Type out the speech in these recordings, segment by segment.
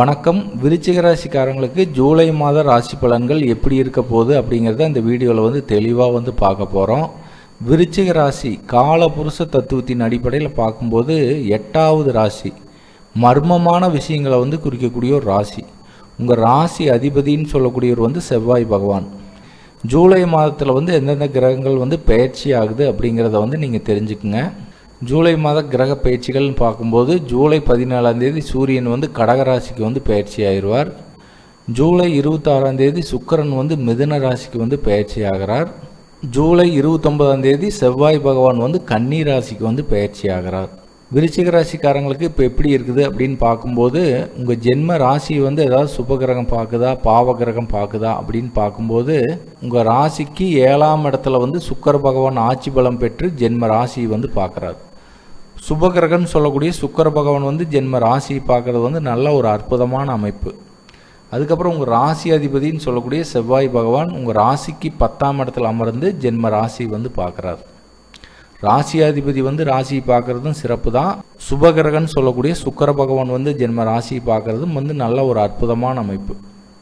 வணக்கம். விருச்சிக ராசிக்காரங்களுக்கு ஜூலை மாத ராசி பலன்கள் எப்படி இருக்க போகுது அப்படிங்கிறத இந்த வீடியோவில் வந்து தெளிவாக வந்து பார்க்க போகிறோம் விருச்சிக ராசி காலபுருஷ தத்துவத்தின் அடிப்படையில் பார்க்கும்போது எட்டாவது ராசி மர்மமான விஷயங்களை வந்து குறிக்கக்கூடிய ஒரு ராசி. உங்கள் ராசி அதிபதின்னு சொல்லக்கூடியவர் வந்து செவ்வாய் பகவான். ஜூலை மாதத்தில் வந்து எந்தெந்த கிரகங்கள் வந்து பயிற்சி ஆகுது அப்படிங்கிறத வந்து நீங்கள் தெரிஞ்சுக்குங்க. ஜூலை மாத கிரக பயிற்சிகள்னு பார்க்கும்போது ஜூலை பதினாலாம் தேதி சூரியன் வந்து கடகராசிக்கு வந்து பயிற்சி ஆயிடுவார். ஜூலை இருபத்தாறாம் தேதி சுக்கரன் வந்து மிதுன ராசிக்கு வந்து பயிற்சி ஆகிறார். ஜூலை இருபத்தொன்பதாம் தேதி செவ்வாய் பகவான் வந்து கன்னி ராசிக்கு வந்து பயிற்சி ஆகிறார். விருச்சிக ராசிக்காரங்களுக்கு இப்போ எப்படி இருக்குது அப்படின்னு பார்க்கும்போது உங்கள் ஜென்ம ராசி வந்து ஏதாவது சுபகிரகம் பார்க்குதா பாவகிரகம் பார்க்குதா அப்படின்னு பார்க்கும்போது உங்கள் ராசிக்கு ஏழாம் இடத்துல வந்து சுக்கர பகவான் ஆட்சி பலம் பெற்று ஜென்ம ராசி வந்து பார்க்குறாரு. சுபகிரகன்னு சொல்லக்கூடிய சுக்கர பகவான் வந்து ஜென்ம ராசியை பார்க்குறது வந்து நல்ல ஒரு அற்புதமான அமைப்பு. அதுக்கப்புறம் உங்கள் ராசி அதிபதின்னு சொல்லக்கூடிய செவ்வாய் பகவான் உங்கள் ராசிக்கு பத்தாம் இடத்துல அமர்ந்து ஜென்ம ராசி வந்து பார்க்குறாரு. ராசியாதிபதி வந்து ராசியை பார்க்குறதும் சிறப்பு தான். சுபகிரகன்னு சொல்லக்கூடிய சுக்கர பகவான் வந்து ஜென்ம ராசியை பார்க்குறதும் வந்து நல்ல ஒரு அற்புதமான அமைப்பு.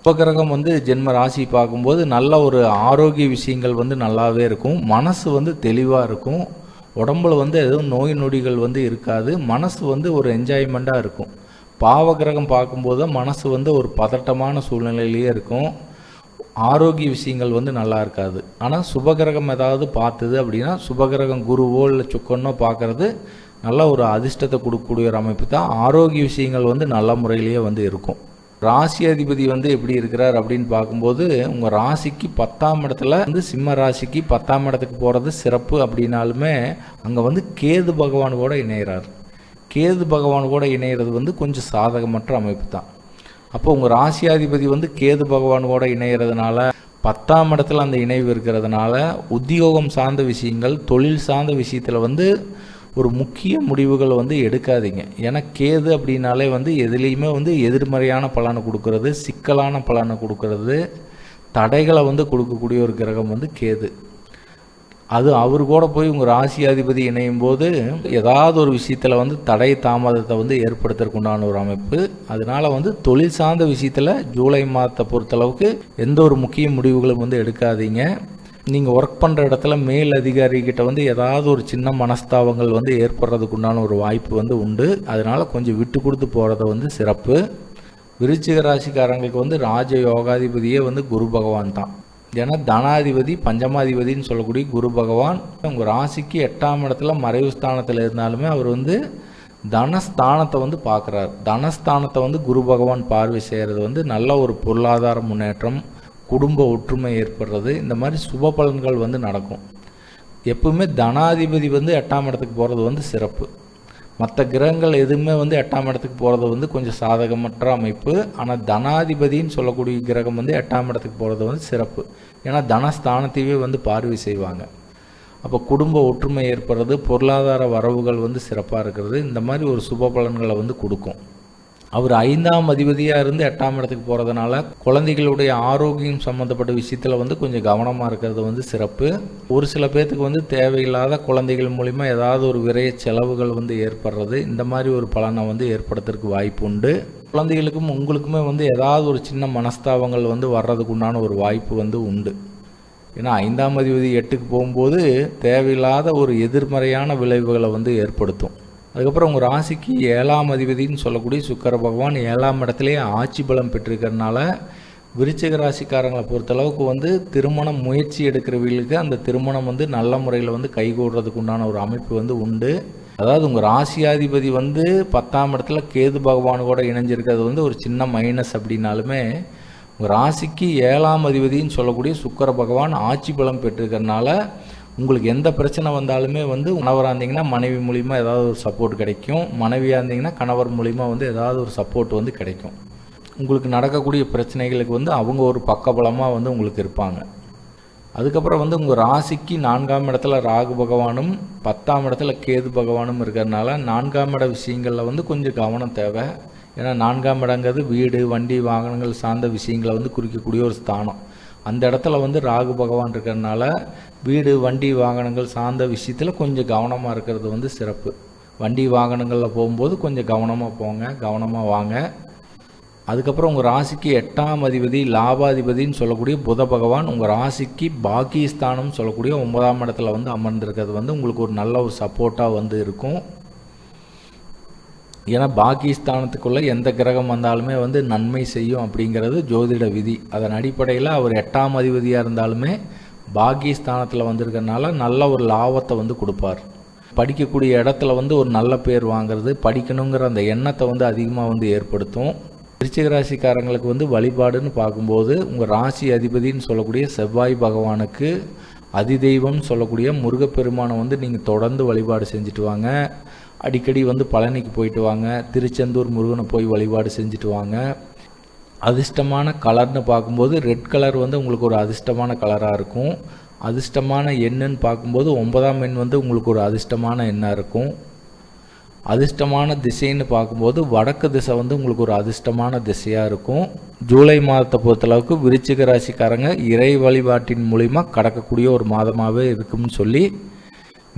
சுபகிரகம் வந்து ஜென்ம ராசி பார்க்கும்போது நல்ல ஒரு ஆரோக்கிய விஷயங்கள் வந்து நல்லாவே இருக்கும். மனசு வந்து தெளிவாக இருக்கும். உடம்புல வந்து எதுவும் நோய் நொடிகள் வந்து இருக்காது. மனசு வந்து ஒரு என்ஜாய்மெண்ட்டாக இருக்கும். பாவகிரகம் பார்க்கும்போது மனசு வந்து ஒரு பதட்டமான சூழ்நிலையிலேயே இருக்கும். ஆரோக்கிய விஷயங்கள் வந்து நல்லா இருக்காது. ஆனால் சுபகிரகம் ஏதாவது பார்த்தது அப்படின்னா சுபகிரகம் குருவோ இல்லை சுக்கனோ பார்க்குறது நல்ல ஒரு அதிர்ஷ்டத்தை கொடுக்கக்கூடிய ஒரு அமைப்பு தான். ஆரோக்கிய விஷயங்கள் வந்து நல்ல முறையிலேயே வந்து இருக்கும். ராசி அதிபதி வந்து எப்படி இருக்கிறார் அப்படின்னு பார்க்கும்போது உங்கள் ராசிக்கு பத்தாம் இடத்துல வந்து சிம்ம ராசிக்கு பத்தாம் இடத்துக்கு போகிறது சிறப்பு அப்படின்னாலுமே அங்கே வந்து கேது பகவான் கூட இணைகிறார் கேது பகவான் கூட இணையிறது வந்து கொஞ்சம் சாதகமற்ற அமைப்பு தான். அப்போ உங்கள் ராசியாதிபதி வந்து கேது பகவான் கூட இணைகிறதுனால பத்தாம் இடத்துல அந்த இணைவு இருக்கிறதுனால உத்தியோகம் சார்ந்த விஷயங்கள் தொழில் சார்ந்த விஷயத்தில் வந்து ஒரு முக்கிய முடிவுகள் வந்து எடுக்காதீங்க. ஏன்னா கேது அப்படின்னாலே வந்து எதுலேயுமே வந்து எதிர்மறையான பலனை கொடுக்கறது சிக்கலான பலனை கொடுக்கறது தடைகளை வந்து கொடுக்கக்கூடிய ஒரு கிரகம் வந்து கேது. அது அவர் கூட போய் உங்கள் ராசியாதிபதி இணையும் போது ஏதாவது ஒரு விஷயத்தில் வந்து தடை தாமதத்தை வந்து ஏற்படுத்துறக்குண்டான ஒரு அமைப்பு. அதனால வந்து தொழில் சார்ந்த விஷயத்தில் ஜூலை மாதத்தை பொறுத்தளவுக்கு எந்த ஒரு முக்கிய முடிவுகளும் வந்து எடுக்காதீங்க. நீங்கள் ஒர்க் பண்ணுற இடத்துல மேல் அதிகாரிகிட்ட வந்து ஏதாவது ஒரு சின்ன மனஸ்தாபங்கள் வந்து ஏற்படுறதுக்கு உண்டான ஒரு வாய்ப்பு வந்து உண்டு. அதனால் கொஞ்சம் விட்டு கொடுத்து போகிறத வந்து சிறப்பு. விருச்சிக ராசிக்காரங்களுக்கு வந்து ராஜ யோகாதிபதியே வந்து குரு பகவான் தான். ஏன்னா தனாதிபதி பஞ்சமாதிபதின்னு சொல்லக்கூடிய குரு பகவான் உங்கள் ராசிக்கு எட்டாம் இடத்துல மறைவு ஸ்தானத்தில் இருந்தாலுமே அவர் வந்து தனஸ்தானத்தை வந்து பார்க்குறாரு. தனஸ்தானத்தை வந்து குரு பகவான் பார்வை செய்கிறது வந்து நல்ல ஒரு பொருளாதார முன்னேற்றம் குடும்ப ஒற்றுமை ஏற்படுறது. இந்த மாதிரி சுப பலன்கள் வந்து நடக்கும். எப்பவுமே தனாதிபதி வந்து எட்டாம் இடத்துக்கு போகிறது வந்து சிறப்பு. மற்ற கிரகங்கள் எதுவுமே வந்து எட்டாம் இடத்துக்கு போகிறது வந்து கொஞ்சம் சாதகமற்ற அமைப்பு. ஆனால் தனாதிபதின்னு சொல்லக்கூடிய கிரகம் வந்து எட்டாம் இடத்துக்கு போகிறது வந்து சிறப்பு. ஏன்னா தனஸ்தானத்தையே வந்து பார்வை செய்வாங்க. அப்போ குடும்ப ஒற்றுமை ஏற்படுறது பொருளாதார வரவுகள் வந்து சிறப்பாக இருக்கிறது. இந்த மாதிரி ஒரு சுப பலன்களை வந்து கொடுக்கும். அவர் ஐந்தாம் அதிபதியாக இருந்து எட்டாம் இடத்துக்கு போகிறதுனால குழந்தைகளுடைய ஆரோக்கியம் சம்மந்தப்பட்ட விஷயத்தில் வந்து கொஞ்சம் கவனமாக இருக்கிறது வந்து சிறப்பு. ஒரு சில பேர்த்துக்கு வந்து தேவையில்லாத குழந்தைகள் மூலிமா ஏதாவது ஒரு விரைய செலவுகள் வந்து ஏற்படுறது. இந்த மாதிரி ஒரு பலனை வந்து ஏற்படுத்துறதுக்கு வாய்ப்பு உண்டு. குழந்தைகளுக்கும் உங்களுக்குமே வந்து ஏதாவது ஒரு சின்ன மனஸ்தாபங்கள் வந்து வர்றதுக்கு உண்டான ஒரு வாய்ப்பு வந்து உண்டு. ஏன்னா ஐந்தாம் அதிபதி எட்டுக்கு போகும்போது தேவையில்லாத ஒரு எதிர்மறையான விளைவுகளை வந்து ஏற்படுத்தும். அதுக்கப்புறம் உங்கள் ராசிக்கு ஏழாம் அதிபதினு சொல்லக்கூடிய சுக்கர பகவான் ஏழாம் இடத்துலேயே ஆட்சி பலம் பெற்றிருக்கிறதுனால விருச்சிக ராசிக்காரங்களை பொறுத்தளவுக்கு வந்து திருமணம் முயற்சி எடுக்கிறவங்களுக்கு அந்த திருமணம் வந்து நல்ல முறையில் வந்து கைகூடுறதுக்கு உண்டான ஒரு அமைப்பு வந்து உண்டு. அதாவது உங்கள் ராசியாதிபதி வந்து பத்தாம் இடத்துல கேது பகவான் கூட இணைஞ்சிருக்கிறது வந்து ஒரு சின்ன மைனஸ் அப்படின்னாலுமே உங்கள் ராசிக்கு ஏழாம் அதிபதின்னு சொல்லக்கூடிய சுக்கர பகவான் ஆட்சி பலம் பெற்றிருக்கிறதுனால உங்களுக்கு எந்த பிரச்சனை வந்தாலுமே வந்து கணவராக இருந்தீங்கன்னா மனைவி மூலிமா ஏதாவது ஒரு சப்போர்ட் கிடைக்கும். மனைவியாக இருந்தீங்கன்னா கணவர் மூலிமா வந்து ஏதாவது ஒரு சப்போர்ட் வந்து கிடைக்கும். உங்களுக்கு நடக்கக்கூடிய பிரச்சனைகளுக்கு வந்து அவங்க ஒரு பக்கபலமாக வந்து உங்களுக்கு இருப்பாங்க. அதுக்கப்புறம் வந்து உங்கள் ராசிக்கு நான்காம் இடத்துல ராகு பகவானும் பத்தாம் இடத்துல கேது பகவானும் இருக்கிறதுனால நான்காம் இட விஷயங்களில் வந்து கொஞ்சம் கவனம் தேவை. ஏன்னா நான்காம் இடங்கிறது வீடு வண்டி வாகனங்கள் சார்ந்த விஷயங்களை வந்து குறிக்கக்கூடிய ஒரு ஸ்தானம். அந்த இடத்துல வந்து ராகு பகவான் இருக்கிறதுனால வீடு வண்டி வாகனங்கள் சார்ந்த விஷயத்தில் கொஞ்சம் கவனமாக இருக்கிறது வந்து சிறப்பு. வண்டி வாகனங்களில் போகும்போது கொஞ்சம் கவனமாக போங்க கவனமாக வாங்க. அதுக்கப்புறம் உங்கள் ராசிக்கு எட்டாம் அதிபதி லாபாதிபதினு சொல்லக்கூடிய புத பகவான் உங்கள் ராசிக்கு பாகிஸ்தானம் சொல்லக்கூடிய ஒன்பதாம் இடத்துல வந்து அமர்ந்திருக்கிறது வந்து உங்களுக்கு ஒரு நல்ல ஒரு சப்போர்ட்டாக வந்து இருக்கும். ஏன்னா பாகிஸ்தானத்துக்குள்ளே எந்த கிரகம் வந்தாலுமே வந்து நன்மை செய்யும் அப்படிங்கிறது ஜோதிட விதி. அதன் அடிப்படையில் அவர் எட்டாம் அதிபதியாக இருந்தாலுமே பாகிஸ்தானத்தில் வந்திருக்கறனால நல்ல ஒரு லாபத்தை வந்து கொடுப்பார். படிக்கக்கூடிய இடத்துல வந்து ஒரு நல்ல பேர் வாங்குறது படிக்கணுங்கிற அந்த எண்ணத்தை வந்து அதிகமாக வந்து ஏற்படுத்தும். விருச்சிக ராசிக்காரங்களுக்கு வந்து வழிபாடுன்னு பார்க்கும்போது உங்கள் ராசி அதிபதின்னு சொல்லக்கூடிய செவ்வாய் பகவானுக்கு அதிதெய்வம்னு சொல்லக்கூடிய முருகப்பெருமானை வந்து நீங்கள் தொடர்ந்து வழிபாடு செஞ்சுட்டு வாங்க. அடிக்கடி வந்து பழனிக்கு போயிட்டு வாங்க. திருச்செந்தூர் முருகனை போய் வழிபாடு செஞ்சுட்டு வாங்க. அதிர்ஷ்டமான கலர்னு பார்க்கும்போது ரெட் கலர் வந்து உங்களுக்கு ஒரு அதிர்ஷ்டமான கலராக இருக்கும். அதிர்ஷ்டமான எண்ணுன்னு பார்க்கும்போது ஒன்பதாம் எண் வந்து உங்களுக்கு ஒரு அதிர்ஷ்டமான எண்ணாக இருக்கும். அதிர்ஷ்டமான திசைன்னு பார்க்கும்போது வடக்கு திசை வந்து உங்களுக்கு ஒரு அதிர்ஷ்டமான திசையாக இருக்கும். ஜூலை மாதத்தை பொறுத்தளவுக்கு விருச்சிக ராசிக்காரங்க இறை வழிபாட்டின் மூலிமா கடக்கக்கூடிய ஒரு மாதமாகவே இருக்கும்னு சொல்லி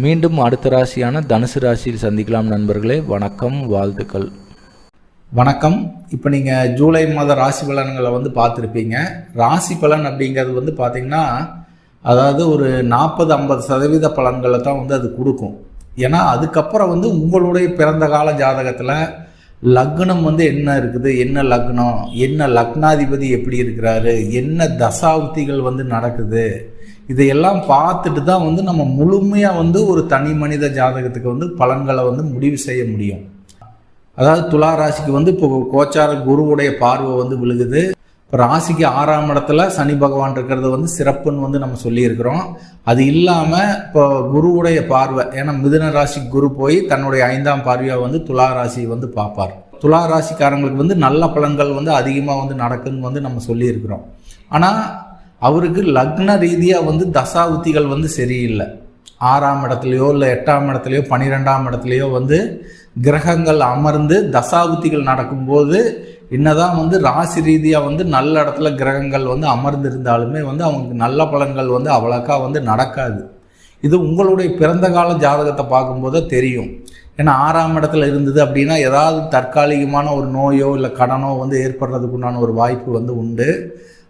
மீண்டும் அடுத்த ராசியான தனுசு ராசியில் சந்திக்கலாம் நண்பர்களே. வணக்கம் வாழ்த்துக்கள். வணக்கம். இப்போ நீங்கள் ஜூலை மாத ராசி பலன்களை வந்து பார்த்துருப்பீங்க. ராசி பலன் அப்படிங்கிறது வந்து பார்த்தீங்கன்னா அதாவது ஒரு நாற்பது ஐம்பது சதவீத பலன்களை தான் வந்து அது கொடுக்கும். ஏன்னா அதுக்கப்புறம் வந்து உங்களுடைய பிறந்த கால ஜாதகத்தில் லக்னம் வந்து என்ன இருக்குது என்ன லக்னம் என்ன லக்னாதிபதி எப்படி இருக்கிறாரு என்ன தசாவுத்திகள் வந்து நடக்குது இதையெல்லாம் பார்த்துட்டு தான் வந்து நம்ம முழுமையாக வந்து ஒரு தனி மனித ஜாதகத்துக்கு வந்து பலன்களை வந்து முடிவு செய்ய முடியும். அதாவது துலா ராசிக்கு வந்து இப்போ கோச்சார குருவுடைய பார்வை வந்து விழுகுது. இப்போ ராசிக்கு ஆறாம் இடத்துல சனி பகவான் இருக்கிறது வந்து சிறப்புன்னு வந்து நம்ம சொல்லியிருக்கிறோம். அது இல்லாமல் இப்போ குருவுடைய பார்வை ஏன்னா மிதுன ராசிக்கு குரு போய் தன்னுடைய ஐந்தாம் பார்வையாக வந்து துலா ராசியை வந்து பார்ப்பார். துலா ராசிக்காரங்களுக்கு வந்து நல்ல பலன்கள் வந்து அதிகமாக வந்து நடக்குன்னு வந்து நம்ம சொல்லியிருக்கிறோம். ஆனால் அவருக்கு லக்ன ரீதியாக வந்து தசாவுத்திகள் வந்து சரியில்லை. ஆறாம் இடத்துலையோ இல்லை எட்டாம் இடத்துலையோ பன்னிரெண்டாம் இடத்துலையோ வந்து கிரகங்கள் அமர்ந்து தசாபுத்திகள் நடக்கும்போது என்னதான் வந்து ராசி ரீதியாக வந்து நல்ல இடத்துல கிரகங்கள் வந்து அமர்ந்திருந்தாலுமே வந்து அவங்களுக்கு நல்ல பலன்கள் வந்து அவ்வளோக்கா வந்து நடக்காது. இது உங்களுடைய பிறந்த கால ஜாதகத்தை பார்க்கும்போது தெரியும். ஏன்னா ஆறாம் இடத்துல இருந்தது அப்படின்னா ஏதாவது தற்காலிகமான ஒரு நோயோ இல்லை கடனோ வந்து ஏற்படுறதுக்கு உண்டான ஒரு வாய்ப்பு வந்து உண்டு.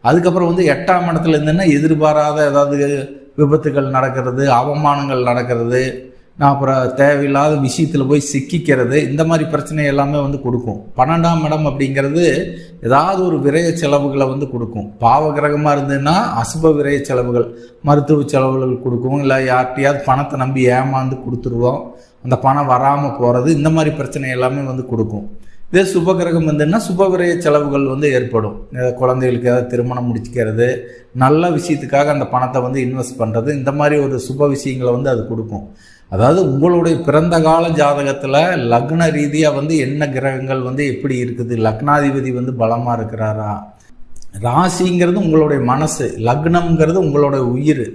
அதுக்கப்புறம் வந்து எட்டாம் இடத்துல இருந்துன்னா எதிர்பாராத ஏதாவது விபத்துகள் நடக்கிறது அவமானங்கள் நடக்கிறது நான் அப்புறம் தேவையில்லாத விஷயத்தில் போய் சிக்கிக்கிறது இந்த மாதிரி பிரச்சனை எல்லாமே வந்து கொடுக்கும். பன்னெண்டாம் இடம் அப்படிங்கிறது ஏதாவது ஒரு விரய செலவுகளை வந்து கொடுக்கும். பாவ கிரகமாக இருந்ததுன்னா அசுப விரய செலவுகள் மருத்துவ செலவுகள் கொடுக்கும் இல்லை யார்கிட்டையாவது பணத்தை நம்பி ஏமாந்து கொடுத்துருவோம் அந்த பணம் வராமல் போகிறது இந்த மாதிரி பிரச்சனை எல்லாமே வந்து கொடுக்கும். இதே சுபகிரகம் வந்துன்னா சுப செலவுகள் வந்து ஏற்படும். குழந்தைகளுக்கு ஏதாவது திருமணம் முடிச்சுக்கிறது நல்ல விஷயத்துக்காக அந்த பணத்தை வந்து இன்வெஸ்ட் பண்ணுறது இந்த மாதிரி ஒரு சுப விஷயங்களை வந்து அது கொடுக்கும். அதாவது உங்களுடைய பிறந்த கால ஜாதகத்தில் லக்ன ரீதியாக வந்து என்ன கிரகங்கள் வந்து எப்படி இருக்குது லக்னாதிபதி வந்து பலமாக இருக்கிறாரா? ராசிங்கிறது உங்களுடைய மனசு லக்னம்ங்கிறது உங்களுடைய உயிர்.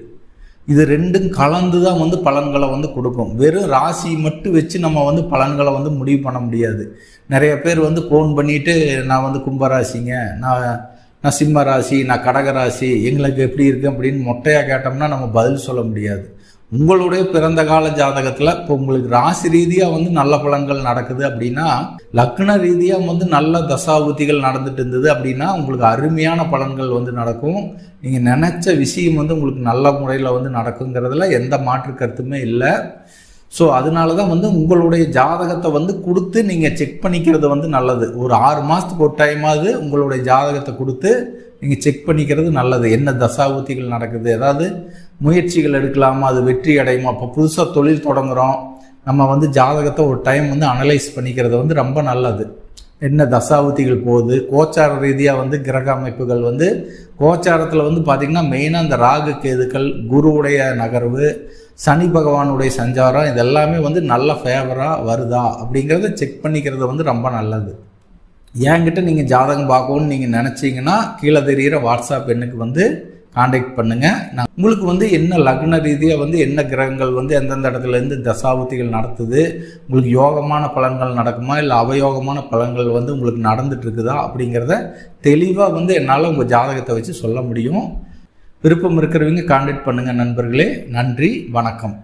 இது ரெண்டும் கலந்து தான் வந்து பலன்களை வந்து கொடுக்கும். வெறும் ராசி மட்டும் வச்சு நம்ம வந்து பலன்களை வந்து முடிவு பண்ண முடியாது. நிறைய பேர் வந்து ஃபோன் பண்ணிட்டு நான் வந்து கும்பராசிங்க நான் நான் சிம்ம ராசி நான் கடகராசி எங்களுக்கு எப்படி இருக்கு? அப்படின்னு மொட்டையாக கேட்டோம்னா நம்ம பதில் சொல்ல முடியாது. உங்களுடைய பிறந்த கால ஜாதகத்தில் இப்போ உங்களுக்கு ராசி ரீதியாக வந்து நல்ல பலன்கள் நடக்குது அப்படின்னா லக்ன ரீதியாக வந்து நல்ல தசாபுத்திகள் நடந்துட்டு இருந்தது அப்படின்னா உங்களுக்கு அருமையான பலன்கள் வந்து நடக்கும். நீங்கள் நினச்ச விஷயம் வந்து உங்களுக்கு நல்ல முறையில் வந்து நடக்குங்கிறதுல எந்த மாற்று கருத்துமே இல்லை. ஸோ அதனால தான் வந்து உங்களுடைய ஜாதகத்தை வந்து கொடுத்து நீங்கள் செக் பண்ணிக்கிறது வந்து நல்லது. ஒரு ஆறு மாதத்துக்கு ஒரு டைமாவது உங்களுடைய ஜாதகத்தை கொடுத்து நீங்கள் செக் பண்ணிக்கிறது நல்லது. என்ன தசாபுத்திகள் நடக்குது? ஏதாவது முயற்சிகள் எடுக்கலாமா அது வெற்றி அடையுமா? இப்போ புதுசாக தொழில் தொடங்குகிறோம் நம்ம வந்து ஜாதகத்தை ஒரு டைம் வந்து அனலைஸ் பண்ணிக்கிறது வந்து ரொம்ப நல்லது. என்ன தசாவதிகள் போகுது? கோச்சார ரீதியாக வந்து கிரக அமைப்புகள் வந்து கோச்சாரத்தில் வந்து பார்த்திங்கன்னா மெயினாக அந்த ராகு கேதுக்கள் குருவுடைய நகர்வு சனி பகவானுடைய சஞ்சாரம் இதெல்லாமே வந்து நல்ல ஃபேவராக வருதா? அப்படிங்கிறத செக் பண்ணிக்கிறது வந்து ரொம்ப நல்லது. என்கிட்ட நீங்கள் ஜாதகம் பார்க்கணும்னு நீங்கள் நினச்சிங்கன்னா கீழே தெரிகிற வாட்ஸ்அப் எண்ணுக்கு வந்து காண்டாக்ட் பண்ணுங்கள் நான் உங்களுக்கு வந்து என்ன லக்ன ரீதியாக வந்து என்ன கிரகங்கள் வந்து எந்தெந்த இடத்துலேருந்து தசாபுத்திகள் நடத்துது உங்களுக்கு யோகமான பலன்கள் நடக்குமா இல்லை அவயோகமான பலன்கள் வந்து உங்களுக்கு நடந்துட்டு இருக்குதா அப்படிங்கிறத தெளிவாக வந்து என்னால் உங்கள் ஜாதகத்தை வச்சு சொல்ல முடியும். விருப்பம் இருக்கிறவங்க காண்டாக்ட் பண்ணுங்கள் நண்பர்களே. நன்றி வணக்கம்.